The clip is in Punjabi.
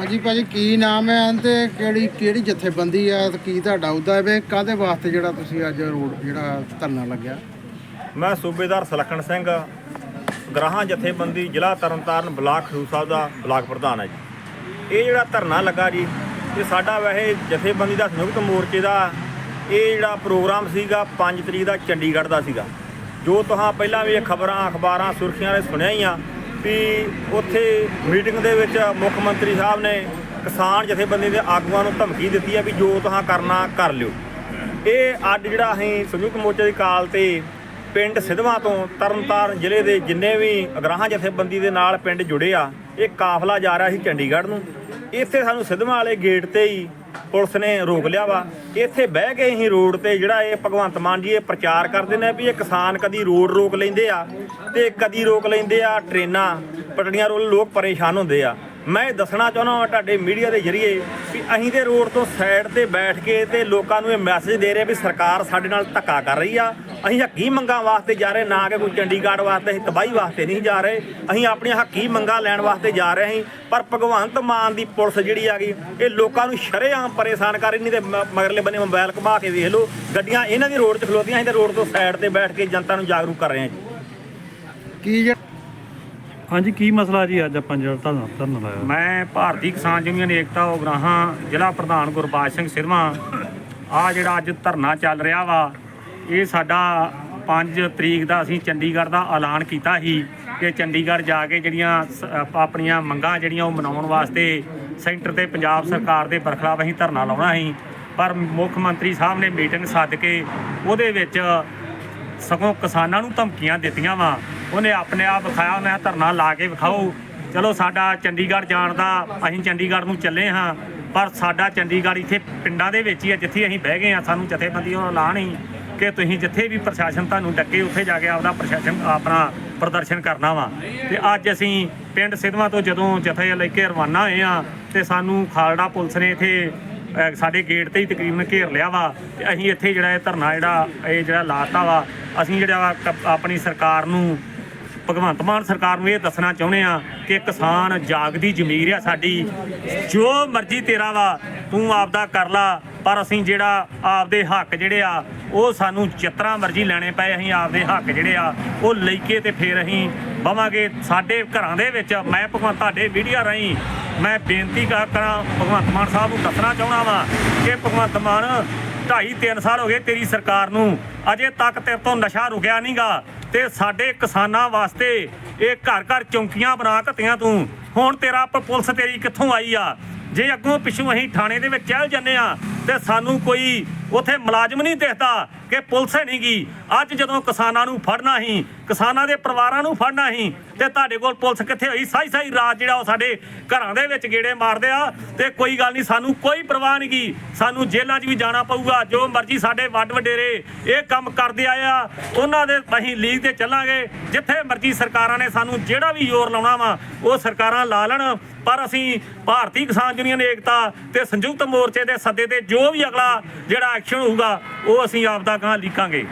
ਹਾਂਜੀ ਭਾਜੀ, ਕੀ ਨਾਮ ਹੈ ਤੇ? ਕਿਹੜੀ ਕਿਹੜੀ ਜਥੇਬੰਦੀ ਆ ਤੇ ਕੀ ਤੁਹਾਡਾ ਅਹੁਦਾ ਹੈ? ਵੇ ਕਾਦੇ ਵਾਸਤੇ ਜਿਹੜਾ ਤੁਸੀਂ ਅੱਜ ਰੋਡ, ਜਿਹੜਾ ਧਰਨਾ ਲੱਗਿਆ? ਮੈਂ ਸੂਬੇਦਾਰ ਸਲੱਖਣ ਸਿੰਘ, ਗ੍ਰਾਹਾਂ ਜਥੇਬੰਦੀ ਜ਼ਿਲ੍ਹਾ ਤਰਨਤਾਰਨ ਬਲਾਕ ਖਡੂਰ ਸਾਹਿਬ ਦਾ ਬਲਾਕ ਪ੍ਰਧਾਨ ਹੈ ਜੀ। ਇਹ ਜਿਹੜਾ ਧਰਨਾ ਲੱਗਾ ਜੀ, ਇਹ ਸਾਡਾ ਵੈਸੇ ਜਥੇਬੰਦੀ ਦਾ ਸੰਯੁਕਤ ਮੋਰਚੇ ਦਾ, ਇਹ ਜਿਹੜਾ ਪ੍ਰੋਗਰਾਮ ਸੀਗਾ 5 ਤਰੀਕ ਦਾ ਚੰਡੀਗੜ੍ਹ ਦਾ ਸੀਗਾ। ਜੋ ਤੁਹਾਂ ਪਹਿਲਾਂ ਵੀ ਇਹ ਖਬਰਾਂ, ਅਖਬਾਰਾਂ, ਸੁਰਖੀਆਂ ਨੇ ਸੁਣਿਆ ਹੀ ਆ ਵੀ ਉੱਥੇ ਮੀਟਿੰਗ ਦੇ ਵਿੱਚ ਮੁੱਖ ਮੰਤਰੀ ਸਾਹਿਬ ਨੇ ਕਿਸਾਨ ਜਥੇਬੰਦੀ ਦੇ ਆਗੂਆਂ ਨੂੰ ਧਮਕੀ ਦਿੱਤੀ ਹੈ ਵੀ ਜੋ ਤੁਹਾਂ ਕਰਨਾ, ਕਰ ਲਿਓ। ਇਹ ਅੱਜ ਜਿਹੜਾ ਅਸੀਂ ਸੰਯੁਕਤ ਮੋਰਚੇ ਦੀ ਕਾਲ ਤੇ ਪਿੰਡ ਸਿਧਵਾਂ ਤੋਂ ਤਰਨਤਾਰਨ ਜ਼ਿਲ੍ਹੇ ਦੇ ਜਿੰਨੇ ਵੀ ਅਗਰਾਹਾਂ ਜਥੇਬੰਦੀ ਦੇ ਨਾਲ ਪਿੰਡ ਜੁੜੇ ਆ, ਇਹ ਕਾਫਲਾ ਜਾ ਰਿਹਾ ਸੀ ਚੰਡੀਗੜ੍ਹ ਨੂੰ। ਇੱਥੇ ਸਾਨੂੰ ਸਿਧਵਾਂ ਵਾਲੇ ਗੇਟ ਤੇ ਹੀ ਪੁਲਿਸ ਨੇ ਰੋਕ ਲਿਆ ਵਾ। ਇੱਥੇ ਬਹਿ ਕੇ ਅਸੀਂ ਰੋਡ ਤੇ ਜਿਹੜਾ ਇਹ ਭਗਵੰਤ ਮਾਨ ਜੀ ਇਹ ਪ੍ਰਚਾਰ ਕਰਦੇ ਨੇ ਵੀ ਇਹ ਕਿਸਾਨ ਕਦੀ ਰੋਡ ਰੋਕ ਲੈਂਦੇ ਆ ਤੇ ਕਦੀ ਰੋਕ ਲੈਂਦੇ ਆ ਟ੍ਰੇਨਾਂ, ਪਟੜੀਆਂ ਰੋਲ ਲੋਕ ਪਰੇਸ਼ਾਨ ਹੁੰਦੇ ਆ। ਮੈਂ ਇਹ ਦੱਸਣਾ ਚਾਹੁੰਦਾ ਹਾਂ ਤੁਹਾਡੇ ਮੀਡੀਆ ਦੇ ਜ਼ਰੀਏ ਵੀ ਅਸੀਂ ਤੇ ਰੋਡ ਤੋਂ ਸਾਈਡ ਤੇ ਬੈਠ ਕੇ ਤੇ ਲੋਕਾਂ ਨੂੰ ਇਹ ਮੈਸੇਜ ਦੇ ਰਹੇ ਵੀ ਸਰਕਾਰ ਸਾਡੇ ਨਾਲ ਧੱਕਾ ਕਰ ਰਹੀ ਆ। ਅਸੀਂ ਹੱਕੀ ਮੰਗਾਂ ਵਾਸਤੇ ਜਾ ਰਹੇ ਨਾ ਕਿ ਕੋਈ ਚੰਡੀਗੜ੍ਹ ਵਾਸਤੇ ਅਸੀਂ ਤਬਾਹੀ ਵਾਸਤੇ ਨਹੀਂ ਜਾ ਰਹੇ। ਅਸੀਂ ਆਪਣੀਆਂ ਹੱਕੀ ਮੰਗਾਂ ਲੈਣ ਵਾਸਤੇ ਜਾ ਰਹੇ ਹਾਂ। ਪਰ ਭਗਵੰਤ ਮਾਨ ਦੀ ਪੁਲਿਸ ਜਿਹੜੀ ਆ ਗਈ ਇਹ ਲੋਕਾਂ ਨੂੰ ਸ਼ਰੇਆਮ ਪਰੇਸ਼ਾਨ ਕਰ ਰਹੀ ਨਹੀਂ ਤੇ ਮਗਰਲੇ ਬੰਨੇ ਮੋਬਾਈਲ ਘੁਮਾ ਕੇ ਵੇਖ ਲਓ। ਗੱਡੀਆਂ ਇਹਨਾਂ ਦੀ ਰੋਡ 'ਤੇ ਖਲੋਤੀਆਂ ਅਸੀਂ ਤੇ ਰੋਡ ਤੋਂ ਸਾਈਡ ਤੇ ਬੈਠ ਕੇ ਜਨਤਾ ਨੂੰ ਜਾਗਰੂਕ ਕਰ ਰਹੇ ਹਾਂ ਜੀ। ਕੀ ਜਿਹੜਾ ਹਾਂਜੀ ਕੀ ਮਸਲਾ ਜੀ ਅੱਜ ਆਪਾਂ ਜਿਹੜਾ ਧਰਨਾ ਧਰਨਾ ਲਾਇਆ? ਮੈਂ ਭਾਰਤੀ ਕਿਸਾਨ ਯੂਨੀਅਨ ਏਕਤਾ ਉਗਰਾਹਾਂ ਜ਼ਿਲ੍ਹਾ ਪ੍ਰਧਾਨ ਗੁਰਬਾਜ ਸਿੰਘ ਸਿਰਮਾ। ਆ ਜਿਹੜਾ ਅੱਜ ਧਰਨਾ ਚੱਲ ਰਿਹਾ ਵਾ ਇਹ ਸਾਡਾ 5 ਤਰੀਕ ਦਾ ਅਸੀਂ ਚੰਡੀਗੜ੍ਹ ਦਾ ਐਲਾਨ ਕੀਤਾ ਸੀ ਕਿ ਚੰਡੀਗੜ੍ਹ ਜਾ ਕੇ ਜਿਹੜੀਆਂ ਸ- ਆਪਣੀਆਂ ਮੰਗਾਂ ਜਿਹੜੀਆਂ ਉਹ ਮਨਾਉਣ ਵਾਸਤੇ ਸੈਂਟਰ ਤੇ ਪੰਜਾਬ ਸਰਕਾਰ ਦੇ ਬਰਖਲਾਫ ਅਸੀਂ ਧਰਨਾ ਲਾਉਣਾ ਸੀ। ਪਰ ਮੁੱਖ ਮੰਤਰੀ ਸਾਹਿਬ ਨੇ ਮੀਟਿੰਗ ਸੱਦ ਕੇ ਉਹਦੇ ਵਿੱਚ ਸਗੋਂ ਕਿਸਾਨਾਂ ਨੂੰ ਧਮਕੀਆਂ ਦਿੱਤੀਆਂ ਵਾ। ਉਹਨੇ ਆਪਣੇ ਆਪ ਵਿਖਾਇਆ ਉਹਨੇ ਧਰਨਾ ਲਾ ਕੇ ਵਿਖਾਓ। ਚਲੋ ਸਾਡਾ ਚੰਡੀਗੜ੍ਹ ਜਾਣ ਦਾ, ਅਸੀਂ ਚੰਡੀਗੜ੍ਹ ਨੂੰ ਚੱਲੇ ਹਾਂ। ਪਰ ਸਾਡਾ ਚੰਡੀਗੜ੍ਹ ਇੱਥੇ ਪਿੰਡਾਂ ਦੇ ਵਿੱਚ ਹੀ ਹੈ ਜਿੱਥੇ ਅਸੀਂ ਬਹਿ ਗਏ ਆ ਸਾਨੂੰ ਜਥੇਬੰਦੀਆਂ ਨੂੰ ਐਲਾਨ ਹੀ। ਕਿ ਤੁਸੀਂ ਜਿੱਥੇ ਵੀ ਪ੍ਰਸ਼ਾਸਨ ਤੁਹਾਨੂੰ ਡੱਕੇ, ਉੱਥੇ ਜਾ ਕੇ ਆਪਦਾ ਪ੍ਰਸ਼ਾਸਨ, ਆਪਣਾ ਪ੍ਰਦਰਸ਼ਨ ਕਰਨਾ ਵਾ। ਤੇ ਅੱਜ ਅਸੀਂ ਪਿੰਡ ਸਿਧਵਾਂ ਤੋਂ ਜਦੋਂ ਜਥੇ ਲੈ ਕੇ ਰਵਾਨਾ ਹੋਏ ਆ, ਤੇ ਸਾਨੂੰ ਖਾਲੜਾ ਪੁਲਿਸ ਨੇ ਇੱਥੇ ਸਾਡੇ ਗੇਟ ਤੇ ਹੀ ਤਕਰੀਬਨ ਘੇਰ ਲਿਆ ਵਾ। ਤੇ ਅਸੀਂ ਇੱਥੇ ਜਿਹੜਾ ਇਹ ਧਰਨਾ ਜਿਹੜਾ, ਇਹ ਜਿਹੜਾ ਲਾਤਾ ਵਾ, ਅਸੀਂ ਜਿਹੜਾ ਵਾ ਕ- ਆਪਣੀ ਸਰਕਾਰ ਨੂੰ, ਭਗਵੰਤ ਮਾਨ ਸਰਕਾਰ ਨੂੰ ਇਹ ਦੱਸਣਾ ਚਾਹੁੰਦੇ ਆ ਕਿ ਕਿਸਾਨ ਜਾਗਦੀ ਜ਼ਮੀਰ ਆ ਸਾਡੀ। ਜੋ ਮਰਜ਼ੀ ਤੇਰਾ ਵਾ, ਤੂੰ ਆਪਦਾ ਕਰ ਲਾ, ਪਰ ਅਸੀਂ ਜਿਹੜਾ ਆਪਦੇ ਹੱਕ ਜਿਹੜੇ ਆ, ਉਹ ਸਾਨੂੰ ਚਿੱਤਰਾ ਮਰਜ਼ੀ ਲੈਣੇ ਪਏ, ਅਸੀਂ ਆਪਦੇ ਹੱਕ ਜਿਹੜੇ ਆ, ਉਹ ਲੈ ਕੇ ਤੇ ਫੇਰ ਅਸੀਂ ਬਵਾਂਗੇ। ਸਾਡੇ ਘਰਾਂ ਦੇ ਵਿੱਚ, ਮੈਂ ਭਗਵਾਨ ਤੁਹਾਡੇ ਵੀਡੀਓ ਰਾਹੀਂ ਮੈਂ ਬੇਨਤੀ ਕਰ- ਕਰਾਂ, ਭਗਵੰਤ ਮਾਨ ਸਾਹਿਬ ਨੂੰ ਦੱਸਣਾ ਚਾਹੁੰਦਾ ਵਾਂ ਕਿ ਭਗਵੰਤ ਮਾਨ, ਢਾਈ 3 ਸਾਲ ਹੋ ਗਏ ਤੇਰੀ ਸਰਕਾਰ ਨੂੰ, ਅਜੇ ਤੱਕ ਤੇਰੇ ਤੋਂ ਨਸ਼ਾ ਰੁਕਿਆ ਨਹੀਂਗਾ ਤੇ ਸਾਡੇ ਕਿਸਾਨਾਂ ਵਾਸਤੇ ਇਹ ਘਰ ਘਰ ਚੌਂਕੀਆਂ ਬਣਾ ਘਤੀਆਂ ਤੂੰ। ਹੁਣ ਤੇਰਾ ਪੁਲਿਸ ਤੇਰੀ ਕਿੱਥੋਂ ਆਈ ਆ? ਜੇ ਅੱਗੋਂ ਪਿੱਛੋਂ ਅਸੀਂ ਥਾਣੇ ਦੇ ਵਿੱਚ ਚੱਲ ਜੰਨੇ ਆ ਤੇ ਸਾਨੂੰ ਕੋਈ ਉਥੇ ਮੁਲਾਜ਼ਮ ਨਹੀਂ ਦਿਖਦਾ ਕਿ ਪੁਲਿਸ ਹੈ ਨਹੀਂ ਗਈ ਅੱਜ ਜਦੋਂ ਕਿਸਾਨਾਂ ਨੂੰ ਫੜਨਾ ਹੀ ਕਿਸਾਨਾਂ ਦੇ ਪਰਿਵਾਰਾਂ ਨੂੰ ਫੜਨਾ ਸੀ, ਤੇ ਤੁਹਾਡੇ ਕੋਲ ਪੁਲਿਸ ਕਿੱਥੇ ਹੋਈ? ਸਾਈ ਸਾਈ ਰਾਤ ਜਿਹੜਾ ਉਹ ਸਾਡੇ ਘਰਾਂ ਦੇ ਵਿੱਚ ਗੇੜੇ ਮਾਰਦੇ ਆ, ਤੇ ਕੋਈ ਗੱਲ ਨਹੀਂ, ਸਾਨੂੰ ਕੋਈ ਪਰਵਾਹ ਨਹੀਂ ਗੀ ਸਾਨੂੰ ਜੇਲ੍ਹਾਂ 'ਚ ਵੀ ਜਾਣਾ ਪਊਗਾ, ਜੋ ਮਰਜ਼ੀ ਸਾਡੇ ਵੱਡ ਵਡੇਰੇ ਇਹ ਕੰਮ ਕਰਦੇ ਆਏ ਆ, ਉਹਨਾਂ ਦੇ ਅਸੀਂ ਲੀਗ ਤੇ ਚੱਲਾਂਗੇ। ਜਿੱਥੇ ਮਰਜ਼ੀ ਸਰਕਾਰਾਂ ਨੇ ਸਾਨੂੰ ਜਿਹੜਾ ਵੀ ਜ਼ੋਰ ਲਾਉਣਾ ਵਾ, ਉਹ ਸਰਕਾਰਾਂ ਲਾ ਲੈਣ। ਪਰ ਅਸੀਂ ਭਾਰਤੀ ਕਿਸਾਨ ਯੂਨੀਅਨ ਏਕਤਾ ਤੇ ਸੰਯੁਕਤ ਮੋਰਚੇ ਦੇ ਸੱਦੇ ਤੇ ਜੋ ਵੀ ਅਗਲਾ ਜਿਹੜਾ ਐਕਸ਼ਨ ਹੋਊਗਾ ਉਹ ਅਸੀਂ ਆਪਦਾ ਗਾਂ ਲੀਕਾਂਗੇ।